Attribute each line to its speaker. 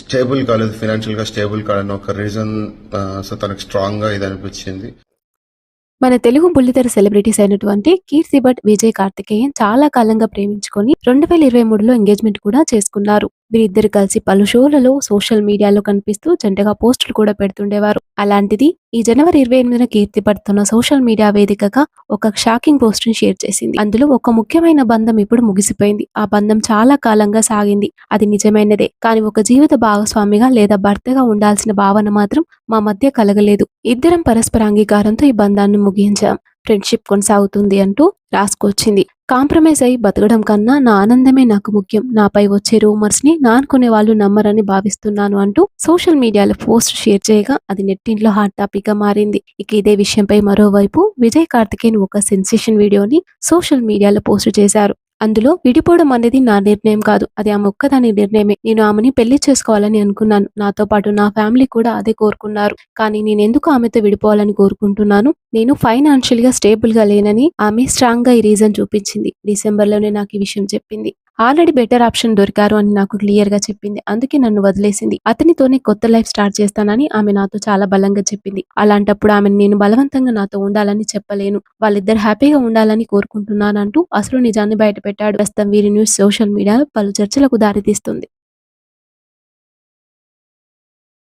Speaker 1: Stable కాలేదు ఫినాన్షియల్గా stable కాదని ఒక రీజన్ సో తనకు స్ట్రాంగ్గా ఇది అనిపించింది.
Speaker 2: మన తెలుగు బుల్లితెర సెలబ్రిటీస్ అయినటువంటి కీర్తి భట్ విజయ్ కార్తికేయన్ చాలా కాలంగా ప్రేమించుకొని రెండు వేల ఇరవై మూడులో ఎంగేజ్మెంట్ కూడా చేసుకున్నారు. వీరిద్దరు కలిసి పలు షోలలో సోషల్ మీడియాలో కనిపిస్తూ జంటగా పోస్టులు కూడా పెడుతుండేవారు. అలాంటిది ఈ జనవరి ఇరవై ఎనిమిదిన కీర్తి పడుతున్న సోషల్ మీడియా వేదికగా ఒక షాకింగ్ పోస్ట్ని షేర్ చేసింది. అందులో ఒక ముఖ్యమైన బంధం ఇప్పుడు ముగిసిపోయింది. ఆ బంధం చాలా కాలంగా సాగింది. అది నిజమైనదే. కానీ ఒక జీవిత భాగస్వామిగా లేదా భర్తగా ఉండాల్సిన భావన మాత్రం మా మధ్య కలగలేదు. ఇద్దరం పరస్పర అంగీకారంతో ఈ బంధాన్ని ముగించాం. ఫ్రెండ్షిప్ కొనసాగుతుంది అంటూ రాసుకొచ్చింది. కాంప్రమైజ్ అయి బతకడం కన్నా నా ఆనందమే నాకు ముఖ్యం. నాపై వచ్చే రూమర్స్ని నా అనుకునే వాళ్ళు నమ్మరని భావిస్తున్నాను అంటూ సోషల్ మీడియాలో పోస్ట్ షేర్ చేయగా అది నెట్టింట్లో హాట్ టాపిక్గా మారింది. ఇక ఇదే విషయంపై మరోవైపు విజయ్ కార్తికేయన్ ఒక సెన్సేషన్ వీడియోని సోషల్ మీడియాలో పోస్ట్ చేశారు. అందులో విడిపోవడం అనేది నా నిర్ణయం కాదు. అది ఆమె ఒక్కదాని నిర్ణయమే. నేను ఆమెని పెళ్ళి చేసుకోవాలని అనుకున్నాను. నాతో పాటు నా ఫ్యామిలీ కూడా అదే కోరుకున్నారు. కానీ నేను ఎందుకు ఆమెతో విడిపోవాలని కోరుకుంటున్నాను? నేను ఫైనాన్షియల్గా స్టేబుల్గా లేనని ఆమె స్ట్రాంగ్గా ఈ రీజన్ చూపించింది. డిసెంబర్లోనే నాకు ఈ విషయం చెప్పింది. ఆల్రెడీ బెటర్ ఆప్షన్ దొరికారు అని నాకు క్లియర్గా చెప్పింది. అందుకే నన్ను వదిలేసింది. అతనితోనే కొత్త లైఫ్ స్టార్ట్ చేస్తానని ఆమె నాతో చాలా బలంగా చెప్పింది. అలాంటప్పుడు ఆమె నేను బలవంతంగా నాతో ఉండాలని చెప్పలేను. వాళ్ళిద్దరు హ్యాపీగా ఉండాలని కోరుకుంటున్నానంటూ అసలు నిజాన్ని బయటపెట్టాడు. ప్రస్తుతం వీరి న్యూస్ సోషల్ మీడియా పలు చర్చలకు దారితీస్తుంది.